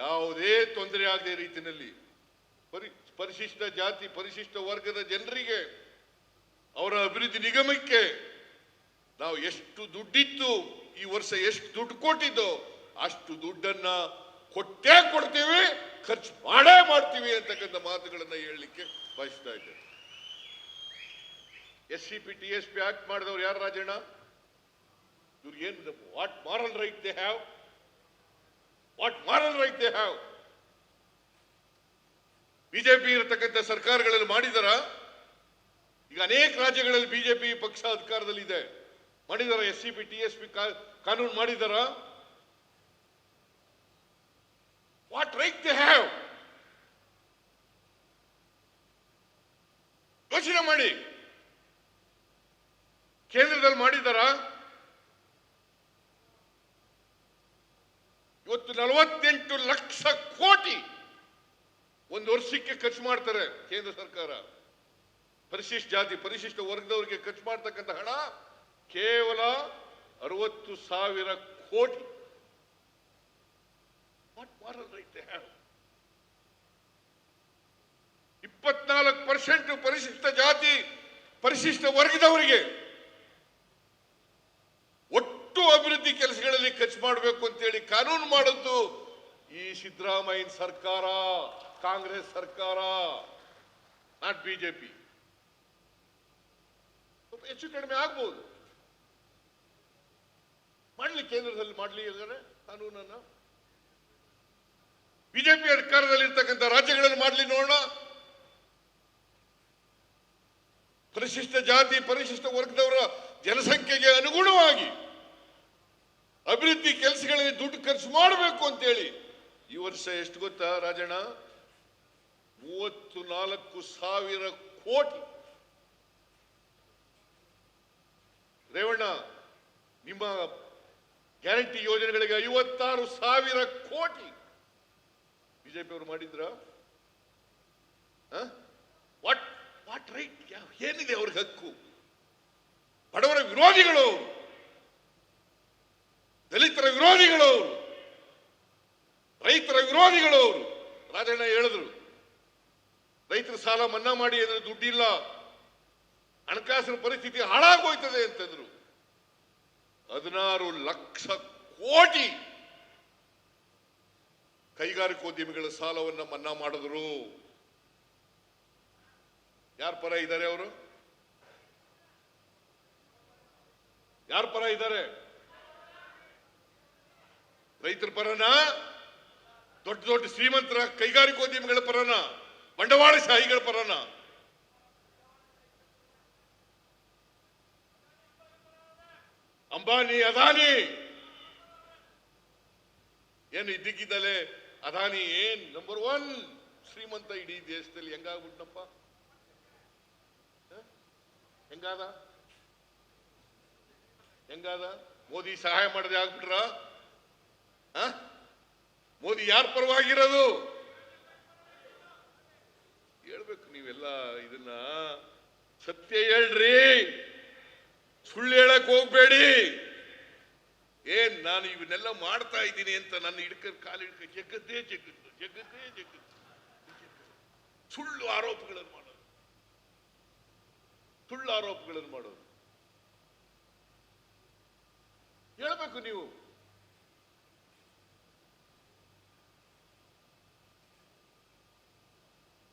ಯಾವುದೇ ತೊಂದರೆ ಆಗದೆ ರೀತಿಯಲ್ಲಿ ಪರಿ, ಪರಿಶಿಷ್ಟ ಜಾತಿ, ಪರಿಶಿಷ್ಟ ವರ್ಗದ ಜನರಿಗೆ ಅವರ ಅಭಿವೃದ್ಧಿ ನಿಗಮಕ್ಕೆ ನಾವು ಎಷ್ಟು ದುಡ್ಡಿತ್ತು, ಈ ವರ್ಷ ಎಷ್ಟು ದುಡ್ಡು ಕೊಟ್ಟಿದ್ದೋ ಅಷ್ಟು ದುಡ್ಡನ್ನ ಕೊಟ್ಟೇ ಕೊಡ್ತೀವಿ, ಖರ್ಚು ಮಾಡೇ ಮಾಡ್ತೀವಿ ಅಂತಕ್ಕಂಥ ಮಾತುಗಳನ್ನು ಹೇಳಲಿಕ್ಕೆ ಬಯಸ್ತಾ ಇದ್ದೇನೆ. S C P T S P act ಮಾಡಿದವ್ರು ಯಾರು ರಾಜಣ್ಣ? ಇವ್ರಿಗೆ ಏನು what moral right they have what moral right they have BJP ಇರತಕ್ಕಂಥ ಸರ್ಕಾರಗಳಲ್ಲಿ ಮಾಡಿದರ? ಈಗ ಅನೇಕ ರಾಜ್ಯಗಳಲ್ಲಿ ಬಿಜೆಪಿ ಪಕ್ಷ ಅಧಿಕಾರದಲ್ಲಿದೆ. ಮಾಡಿದಾರ S C P T S P ಕಾನೂನು ಮಾಡಿದಾರ? ವಾಟ್ ರೈಟ್ ದೇ ಹ್ಯಾವ್ ಯೋಚನೆ ಮಾಡಿ. ಕೇಂದ್ರದಲ್ಲಿ ಮಾಡಿದಾರ ಇವತ್ತು ನಲವತ್ತೆಂಟು ಲಕ್ಷ ಕೋಟಿ ಒಂದು ವರ್ಷಕ್ಕೆ ಖರ್ಚು ಮಾಡ್ತಾರೆ ಕೇಂದ್ರ ಸರ್ಕಾರ. ಪರಿಶಿಷ್ಟ ಜಾತಿ, ಪರಿಶಿಷ್ಟ ವರ್ಗದವರಿಗೆ ಖರ್ಚು ಮಾಡ್ತಕ್ಕಂಥ ಹಣ ಕೇವಲ ಅರವತ್ತು ಸಾವಿರ ಕೋಟಿ. ಇಪ್ಪತ್ನಾಲ್ಕು ಪರ್ಸೆಂಟ್ ಪರಿಶಿಷ್ಟ ಜಾತಿ, ಪರಿಶಿಷ್ಟ ವರ್ಗದವರಿಗೆ ಒಟ್ಟು ಅಭಿವೃದ್ಧಿ ಕೆಲಸಗಳಲ್ಲಿ ಖರ್ಚು ಮಾಡಬೇಕು ಅಂತೇಳಿ ಕಾನೂನು ಮಾಡದ್ದು ಈ ಸಿದ್ದರಾಮಯ್ಯನ ಸರ್ಕಾರ, ಕಾಂಗ್ರೆಸ್ ಸರ್ಕಾರ, ನಾಟ್ ಬಿಜೆಪಿ. ಸ್ವಲ್ಪ ಹೆಚ್ಚು ಕಡಿಮೆ ಆಗ್ಬೋದು. ಮಾಡ್ಲಿ ಕೇಂದ್ರದಲ್ಲಿ ಮಾಡ್ಲಿ ಹಾಗಾದ್ರೆ ಕಾನೂನನ್ನ ಬಿಜೆಪಿ ಅಧಿಕಾರದಲ್ಲಿ ಇರ್ತಕ್ಕಂಥ ರಾಜ್ಯಗಳಲ್ಲಿ ಮಾಡ್ಲಿ ನೋಡೋಣ. ಪರಿಶಿಷ್ಟ ಜಾತಿ, ಪರಿಶಿಷ್ಟ ವರ್ಗದವರ ಜನಸಂಖ್ಯೆಗೆ ಅನುಗುಣವಾಗಿ ಅಭಿವೃದ್ಧಿ ಕೆಲಸಗಳಲ್ಲಿ ದುಡ್ಡು ಖರ್ಚು ಮಾಡಬೇಕು ಅಂತೇಳಿ ಈ ವರ್ಷ ಎಷ್ಟು ಗೊತ್ತಾ ರಾಜಣ್ಣ? ಮೂವತ್ತು ನಾಲ್ಕು ಸಾವಿರ ಕೋಟಿ. ರೇವಣ್ಣ, ನಿಮ್ಮ ಗ್ಯಾರಂಟಿ ಯೋಜನೆಗಳಿಗೆ ಐವತ್ತಾರು ಸಾವಿರ ಕೋಟಿ. ಬಿಜೆಪಿ ಅವರು ಮಾಡಿದ್ರ? ವಾಟ್ ವಾಟ್ ರೈಟ್ ಏನಿದೆ ಅವ್ರಿಗೆ ಹಕ್ಕು? ಬಡವರ ವಿರೋಧಿಗಳು ದಲಿತರ ವಿರೋಧಿಗಳು ರೈತರ ವಿರೋಧಿಗಳು ಅವರು. ರಾಜಣ್ಣ ಹೇಳಿದ್ರು, ರೈತರ ಸಾಲ ಮನ್ನಾ ಮಾಡಿ ಅಂದ್ರೆ ದುಡ್ಡಿಲ್ಲ, ಹಣಕಾಸಿನ ಪರಿಸ್ಥಿತಿ ಹಾಳಾಗೋಯ್ತದೆ ಅಂತಂದ್ರು. ಹದಿನಾರು ಲಕ್ಷ ಕೋಟಿ ಕೈಗಾರಿಕೋದ್ಯಮಿಗಳ ಸಾಲವನ್ನ ಮನ್ನಾ ಮಾಡಿದ್ರು. ಯಾರ ಪರ ಇದ್ದಾರೆ ಅವರು? ಯಾರ ಪರ ಇದ್ದಾರೆ? ರೈತರ ಪರನ? ದೊಡ್ಡ ದೊಡ್ಡ ಶ್ರೀಮಂತರ ಕೈಗಾರಿಕೋದ್ಯಮಿಗಳ ಪರನ ಬಂಡವಾಳಶಾಹಿಗಳ ಪರನ. ಅಂಬಾನಿ, ಅದಾನಿ. ಏನು ಇದ್ದಕ್ಕಿದ್ದಲೆ ಅದಾನಿ ಏನ್ ನಂಬರ್ ಒನ್ ಶ್ರೀಮಂತ ಇಡೀ ದೇಶದಲ್ಲಿ ಹೆಂಗಾಗ್ಬಿಟ್ನಪ್ಪ? ಹೆಂಗಾದ? ಹೆಂಗಾದ? ಮೋದಿ ಸಹಾಯ ಮಾಡದೆ ಆಗ್ಬಿಟ್ರ? ಮೋದಿ ಯಾರ ಪರವಾಗಿರೋದು? ಹೇಳ್ಬೇಕು ನೀವೆಲ್ಲ ಇದನ್ನ. ಸತ್ಯ ಹೇಳ್ರಿ. ಸುಳ್ಳು ಹೇಳಕ್ ಹೋಗ್ಬೇಡಿ. ಏನ್ ನಾನು ಇವನ್ನೆಲ್ಲ ಮಾಡ್ತಾ ಇದ್ದೀನಿ ಅಂತ ನನ್ನ ಹಿಡ್ಕ ಕಾಲು ಹಿಡ್ಕ ಜಗ್ಗದ್ದೇ ಜಗತ್ತು ಜಗ್ಗದ್ದೇ ಜಗತ್ತು. ಸುಳ್ಳು ಆರೋಪಗಳನ್ನು ಮಾಡೋದು. ಸುಳ್ಳು ಆರೋಪಗಳನ್ನು ಮಾಡೋದು. ಹೇಳ್ಬೇಕು ನೀವು.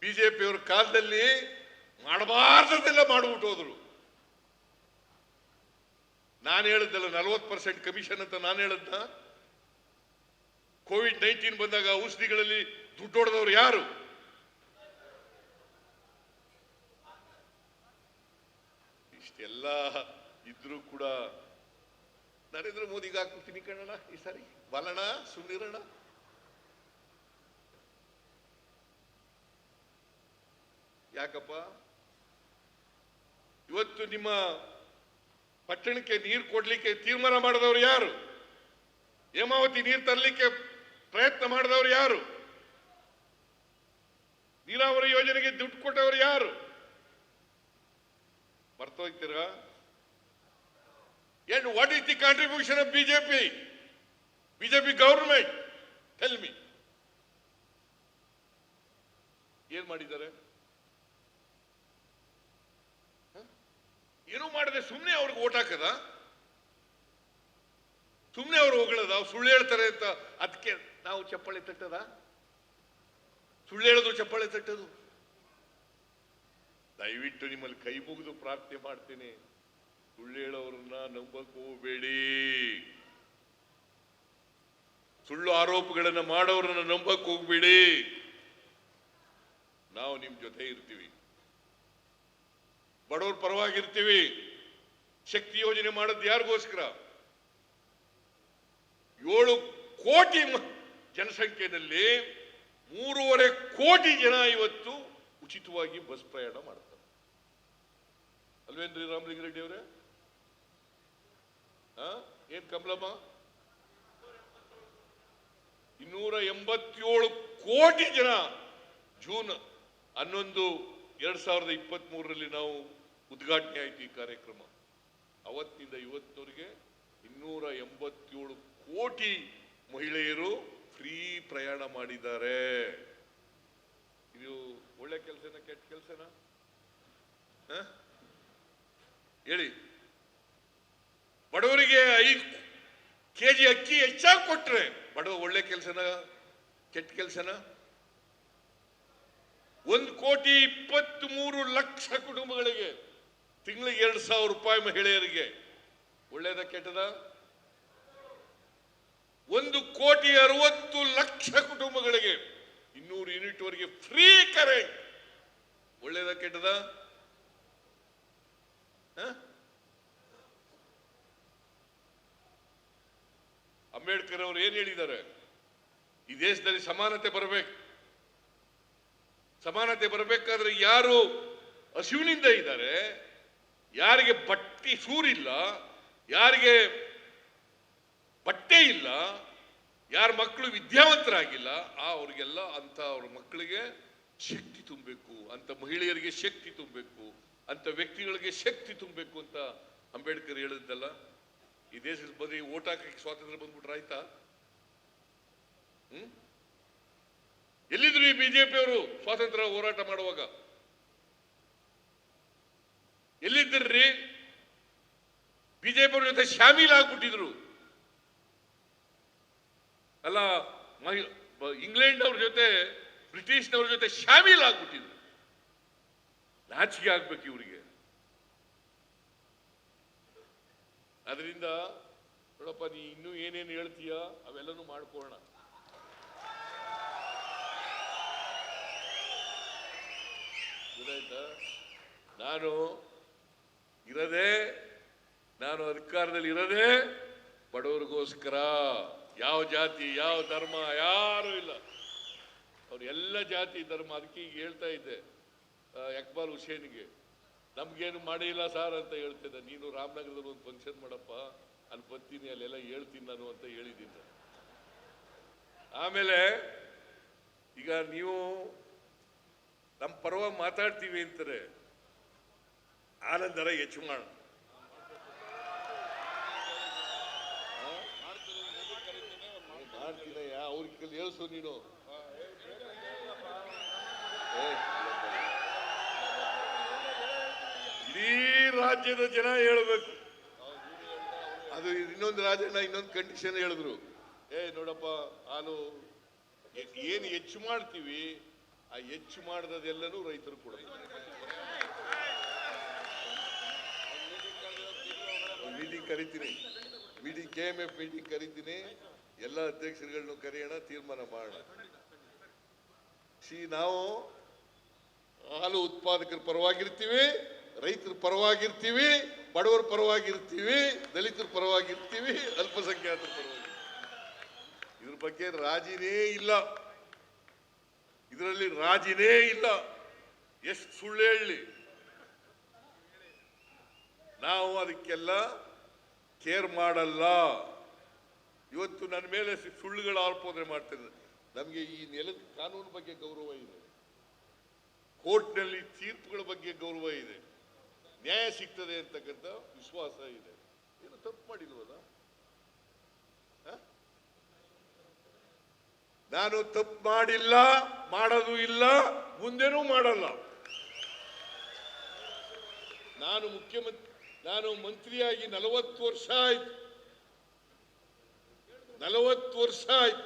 ಬಿಜೆಪಿಯವರ ಕಾಲದಲ್ಲಿ ಮಾಡಬಾರ್ದದೆಲ್ಲ ಮಾಡಿಬಿಟ್ಟು ಹೋದ್ರು. ನಾನು ಹೇಳಿದ್ದಲ್ಲ ನಲವತ್ತು ಪರ್ಸೆಂಟ್ ಕಮಿಷನ್ ಅಂತ ನಾನು ಹೇಳದ್ದ. ಕೋವಿಡ್ ನೈನ್ಟೀನ್ ಬಂದಾಗ ಔಷಧಿಗಳಲ್ಲಿ ದುಡ್ಡು ಹೊಡೆದವರು ಯಾರು? ಇಷ್ಟೆಲ್ಲ ಇದ್ರೂ ಕೂಡ ನರೇಂದ್ರ ಮೋದಿಗೆ ಹಾಕ್ಬಿಡ್ತೀನಿ ಕಣಣ್ಣ ಈ ಸಾರಿ. ಬಲಣ ಸುಮ್ಮನಿರೋಣ ಯಾಕಪ್ಪ? ಇವತ್ತು ನಿಮ್ಮ ಪಟ್ಟಣಕ್ಕೆ ನೀರು ಕೊಡ್ಲಿಕ್ಕೆ ತೀರ್ಮಾನ ಮಾಡಿದವರು ಯಾರು? ಹೇಮಾವತಿ ನೀರು ತರಲಿಕ್ಕೆ ಪ್ರಯತ್ನ ಮಾಡಿದವರು ಯಾರು? ನೀರಾವರಿ ಯೋಜನೆಗೆ ದುಡ್ಡು ಕೊಟ್ಟವರು ಯಾರು? ಮರ್ತೋಗ್ತೀರಾ ಏನು what is the contribution of BJP BJP government tell me ಏನ್ ಮಾಡಿದ್ದಾರೆ? ಏನೂ ಮಾಡದೆ ಸುಮ್ಮನೆ ಅವ್ರಿಗೆ ಓಟ್ ಹಾಕದ? ಸುಮ್ಮನೆ ಅವ್ರು ಹೊಗಳದ? ಸುಳ್ಳು ಹೇಳ್ತಾರೆ ಅಂತ ಅದಕ್ಕೆ ನಾವು ಚಪ್ಪಾಳೆ ತಟ್ಟದ? ಸುಳ್ಳು ಹೇಳೋದು ಚಪ್ಪಾಳೆ ತಟ್ಟದು? ದಯವಿಟ್ಟು ನಿಮ್ಮಲ್ಲಿ ಕೈ ಮುಗಿದು ಪ್ರಾರ್ಥನೆ ಮಾಡ್ತೀನಿ. ಸುಳ್ಳು ಹೇಳೋರನ್ನ ನಂಬಕೋಬೇಡಿ. ಸುಳ್ಳು ಆರೋಪಗಳನ್ನ ಮಾಡೋರನ್ನ ನಂಬಕ್ ಹೋಗ್ಬೇಡಿ. ನಾವು ನಿಮ್ ಜೊತೆ ಇರ್ತೀವಿ. ಬಡವ್ರ ಪರವಾಗಿರ್ತೀವಿ. ಶಕ್ತಿ ಯೋಜನೆ ಮಾಡೋದು ಯಾರಿಗೋಸ್ಕರ? ಏಳು ಕೋಟಿ ಜನಸಂಖ್ಯೆಯಲ್ಲಿ ಮೂರುವರೆ ಕೋಟಿ ಜನ ಇವತ್ತು ಉಚಿತವಾಗಿ ಬಸ್ ಪ್ರಯಾಣ ಮಾಡ್ತಾರೆ. ಅಲ್ವೇನ್ರಿ ರಾಮಲಿಂಗರೆಡ್ಡಿ ಅವರೇ? ಆ? ಏನ್ ಕಮಲಮ್ಮ ಇನ್ನೂರ ಎಂಬತ್ತೇಳು ಕೋಟಿ ಜನ ಜೂನ್ ಹನ್ನೊಂದು, ಎರಡ್ ಸಾವಿರದ ಇಪ್ಪತ್ತ್ ಮೂರರಲ್ಲಿ ನಾವು ಉದ್ಘಾಟನೆ ಆಯ್ತು ಈ ಕಾರ್ಯಕ್ರಮ. ಅವತ್ತಿನಿಂದ ಇವತ್ತಿನವರೆಗೆ ಇನ್ನೂರ ಎಂಬತ್ತೇಳು ಕೋಟಿ ಮಹಿಳೆಯರು ಫ್ರೀ ಪ್ರಯಾಣ ಮಾಡಿದ್ದಾರೆ. ಇದು ಒಳ್ಳೆ ಕೆಲಸನ ಕೆಟ್ಟ ಕೆಲಸನ? ಹೇಳಿ. ಬಡವರಿಗೆ ಐದು ಕೆಜಿ ಅಕ್ಕಿ ಹೆಚ್ಚಾಗಿ ಕೊಟ್ರೆ ಬಡವ ಒಳ್ಳೆ ಕೆಲಸನ ಕೆಟ್ಟ ಕೆಲಸನ? ಒಂದು ಕೋಟಿ ಇಪ್ಪತ್ತ್ ಮೂರು ಲಕ್ಷ ಕುಟುಂಬಗಳಿಗೆ ತಿಂಗಳಿಗೆ ಎರಡು ಸಾವಿರ ರೂಪಾಯಿ ಮಹಿಳೆಯರಿಗೆ. ಒಳ್ಳೇದ ಕೆಟ್ಟದ? ಒಂದು ಕೋಟಿ ಅರವತ್ತು ಲಕ್ಷ ಕುಟುಂಬಗಳಿಗೆ ಇನ್ನೂರು ಯೂನಿಟ್ ವರೆಗೆ ಫ್ರೀ ಕರೆಂಟ್. ಒಳ್ಳೇದ ಕೆಟ್ಟದ? ಅಂಬೇಡ್ಕರ್ ಅವರು ಏನ್ ಹೇಳಿದ್ದಾರೆ? ಈ ದೇಶದಲ್ಲಿ ಸಮಾನತೆ ಬರಬೇಕು. ಸಮಾನತೆ ಬರಬೇಕಾದ್ರೆ ಯಾರು ಹಸಿವಿನಿಂದ ಇದ್ದಾರೆ? ಯಾರಿಗೆ ಬಟ್ಟೆ ಸೂರಿಲ್ಲ, ಯಾರಿಗೆ ಬಟ್ಟೆ ಇಲ್ಲ, ಯಾರ ಮಕ್ಕಳು ವಿದ್ಯಾವಂತರಾಗಿಲ್ಲ, ಆ ಅವ್ರಿಗೆಲ್ಲ ಅಂತ ಅವ್ರ ಮಕ್ಕಳಿಗೆ ಶಕ್ತಿ ತುಂಬಬೇಕು, ಅಂತ ಮಹಿಳೆಯರಿಗೆ ಶಕ್ತಿ ತುಂಬಬೇಕು, ಅಂತ ವ್ಯಕ್ತಿಗಳಿಗೆ ಶಕ್ತಿ ತುಂಬಬೇಕು ಅಂತ ಅಂಬೇಡ್ಕರ್ ಹೇಳಿದ್ದಲ್ಲ, ಈ ದೇಶದ ಬರೀ ಓಟ್ ಹಾಕಕ್ಕೆ ಸ್ವಾತಂತ್ರ್ಯ ಬಂದ್ಬಿಟ್ರೆ ಆಯ್ತಾ? ಹ್ಮ್? ಎಲ್ಲಿದ್ರು ಈ ಬಿಜೆಪಿಯವರು ಸ್ವಾತಂತ್ರ್ಯ ಹೋರಾಟ ಮಾಡುವಾಗ? ಎಲ್ಲಿದ್ದರ್ರಿ ಬಿಜೆಪಿ ಅವ್ರ ಜೊತೆ ಶಾಮೀಲ್ ಆಗ್ಬಿಟ್ಟಿದ್ರು. ಅಲ್ಲ ಇಂಗ್ಲೆಂಡ್ ಅವ್ರ ಜೊತೆ, ಬ್ರಿಟಿಷ್ನವ್ರ ಜೊತೆ ಶಾಮೀಲ್ ಆಗ್ಬಿಟ್ಟಿದ್ರು. ನಾಚಿಕೆ ಆಗ್ಬೇಕು ಇವರಿಗೆ. ಅದರಿಂದ ನೋಡಪ್ಪ, ನೀ ಇನ್ನೂ ಏನೇನು ಹೇಳ್ತೀಯ, ಅವೆಲ್ಲನೂ ಮಾಡ್ಕೋಣ ನಾನು ಇರದೆ, ನಾನು ಅಧಿಕಾರದಲ್ಲಿ ಇರದೆ, ಬಡವರಿಗೋಸ್ಕರ ಯಾವ ಜಾತಿ, ಯಾವ ಧರ್ಮ, ಯಾರು ಇಲ್ಲ. ಅವ್ರು ಎಲ್ಲ ಜಾತಿ ಧರ್ಮ, ಅದಕ್ಕೆ ಈಗ ಹೇಳ್ತಾ ಇದ್ದೆ ಅಕ್ಬಾಲ್ ಹುಸೇನ್ಗೆ. ನಮ್ಗೇನು ಮಾಡಿಲ್ಲ ಸಾರ್ ಅಂತ ಹೇಳ್ತಿದ್ದೆ, ನೀನು ರಾಮನಗರದಲ್ಲಿ ಒಂದು ಫಂಕ್ಷನ್ ಮಾಡಪ್ಪ, ಅಲ್ಲಿ ಬರ್ತೀನಿ, ಅಲ್ಲೆಲ್ಲ ಹೇಳ್ತೀನಿ ನಾನು ಅಂತ ಹೇಳಿದ್ದೀನಿ. ಆಮೇಲೆ, ಈಗ ನೀವು ನಮ್ಮ ಪರವಾಗಿ ಮಾತಾಡ್ತೀವಿ ಅಂತಾರೆ ಆನಂದರ ಹೆಚ್ಚು ಮಾಡ. ಮಾಡ್ತೀನಯ್ಯ ಅವ್ರಿಗೆ ಕೈಲಿ ಹೇಳ್ಸು ನೀನು. ಇಡೀ ರಾಜ್ಯದ ಜನ ಹೇಳ್ಬೇಕು. ಅದು ಇನ್ನೊಂದು ರಾಜ್ಯನ ಇನ್ನೊಂದು ಕಂಡೀಷನ್ ಹೇಳಿದ್ರು. ಏ ನೋಡಪ್ಪ ಹಾಲು ಏನು ಹೆಚ್ಚು ಮಾಡ್ತೀವಿ ಆ ಹೆಚ್ಚು ಮಾಡಿದದೆಲ್ಲನೂ ರೈತರು ಕೊಡಬೇಕು ಮೀಟಿಂಗ್ ಕರಿತೀನಿ. Meeting K M F meeting ಕರಿತೀನಿ. ಎಲ್ಲ ಅಧ್ಯಕ್ಷರುಗಳನ್ನು ಕರೆಯೋಣ, ತೀರ್ಮಾನ ಮಾಡೋಣ. ನಾವು ಹಾಲು ಉತ್ಪಾದಕರ ಪರವಾಗಿರ್ತೀವಿ, ರೈತರ ಪರವಾಗಿರ್ತೀವಿ, ಬಡವರ ಪರವಾಗಿರ್ತೀವಿ, ದಲಿತರ ಪರವಾಗಿರ್ತೀವಿ, ಅಲ್ಪಸಂಖ್ಯಾತರ ಪರವಾಗಿ ಇದ್ರ ಬಗ್ಗೆ ರಾಜಿನೇ ಇಲ್ಲ. ಇದರಲ್ಲಿ ರಾಜಿನೇ ಇಲ್ಲ. ಎಷ್ಟು ಸುಳ್ಳು ಹೇಳಿ. ನಾವು ಅದಕ್ಕೆಲ್ಲ ಕೇರ್ ಮಾಡಲ್ಲ. ಇವತ್ತು ನನ್ನ ಮೇಲೆ ಸುಳ್ಳುಗಳು ಆರೋಪನೆ ಮಾಡ್ತಾರೆ ನಮಗೆ ಈ ನೆಲದ ಕಾನೂನು ಬಗ್ಗೆ ಗೌರವ ಇದೆ. ಕೋರ್ಟ್ನಲ್ಲಿ ತೀರ್ಪುಗಳ ಬಗ್ಗೆ ಗೌರವ ಇದೆ. ನ್ಯಾಯ ಸಿಗ್ತದೆ ಅಂತಕ್ಕಂಥ ವಿಶ್ವಾಸ ಇದೆ. ಏನು ತಪ್ಪು ಮಾಡಿಲ್ವಲ್ಲ? ನಾನು ತಪ್ಪು ಮಾಡಿಲ್ಲ, ಮಾಡೋದು ಇಲ್ಲ, ಮುಂದೆನೂ ಮಾಡಲ್ಲ. ನಾನು ಮುಖ್ಯಮಂತ್ರಿ ನಾನು ಮಂತ್ರಿಯಾಗಿ ನಲವತ್ತು ವರ್ಷ ಆಯ್ತು. ನಲವತ್ತು ವರ್ಷ ಆಯ್ತು.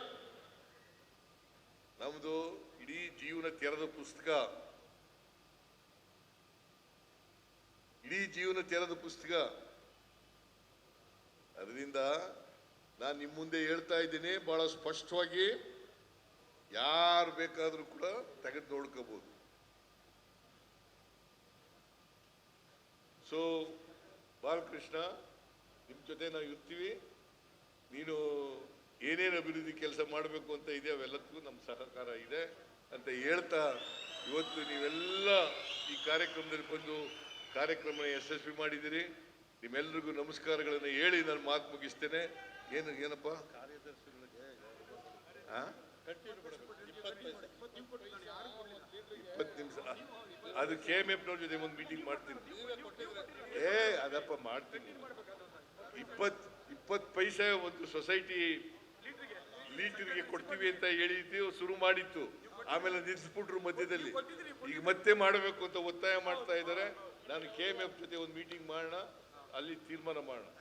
ನಮ್ದು ಇಡೀ ಜೀವನ ತೆರೆದ ಪುಸ್ತಕ. ಇಡೀ ಜೀವನ ತೆರೆದ ಪುಸ್ತಕ. ಅದರಿಂದ ನಾನು ನಿಮ್ಮ ಮುಂದೆ ಹೇಳ್ತಾ ಇದ್ದೀನಿ, ಬಹಳ ಸ್ಪಷ್ಟವಾಗಿ ಯಾರು ಬೇಕಾದರೂ ಕೂಡ ತೆಗೆದು ನೋಡ್ಕೋಬಹುದು ಸೊ ಬಾಲಕೃಷ್ಣ ನಿಮ್ಮ ಜೊತೆ ನಾವು ಇರ್ತೀವಿ. ನೀನು ಏನೇನು ಅಭಿವೃದ್ಧಿ ಕೆಲಸ ಮಾಡಬೇಕು ಅಂತ ಇದೆ ಅವೆಲ್ಲಕ್ಕೂ ನಮ್ಮ ಸಹಕಾರ ಇದೆ ಅಂತ ಹೇಳ್ತಾ ಇವತ್ತು ನೀವೆಲ್ಲ ಈ ಕಾರ್ಯಕ್ರಮದಲ್ಲಿ ಬಂದು ಕಾರ್ಯಕ್ರಮ ಯಶಸ್ವಿ ಮಾಡಿದ್ದೀರಿ ನಿಮ್ಮೆಲ್ಲರಿಗೂ ನಮಸ್ಕಾರಗಳನ್ನು ಹೇಳಿ ನಾನು ಮಾತು ಮುಗಿಸ್ತೇನೆ. ಏನು ಏನಪ್ಪ? ಆ? ಇಪ್ಪತ್ತು ನಿಮಿಷ ಅದು ಕೆ ಎಂ ಎಫ್ನವ್ರ ಜೊತೆ ಒಂದು ಮೀಟಿಂಗ್ ಮಾಡ್ತೀನಿ. ಏ, ಅದಪ್ಪ ಮಾಡ್ತೀನಿ. ಇಪ್ಪತ್ ಇಪ್ಪತ್ತು ಪೈಸೆ ಒಂದು ಸೊಸೈಟಿ ಲೀಟರ್ಗೆ ಕೊಡ್ತೀವಿ ಅಂತ ಹೇಳಿದ್ದು ಶುರು ಮಾಡಿತ್ತು. ಆಮೇಲೆ ನಿಲ್ಲಿಸ್ಬಿಟ್ರು ಮಧ್ಯದಲ್ಲಿ. ಈಗ ಮತ್ತೆ ಮಾಡಬೇಕು ಅಂತ ಒತ್ತಾಯ ಮಾಡ್ತಾ ಇದ್ದಾರೆ. ನಾನು ಕೆ ಎಂ ಎಫ್ ಜೊತೆ ಒಂದು ಮೀಟಿಂಗ್ ಮಾಡೋಣ. ಅಲ್ಲಿ ತೀರ್ಮಾನ ಮಾಡೋಣ.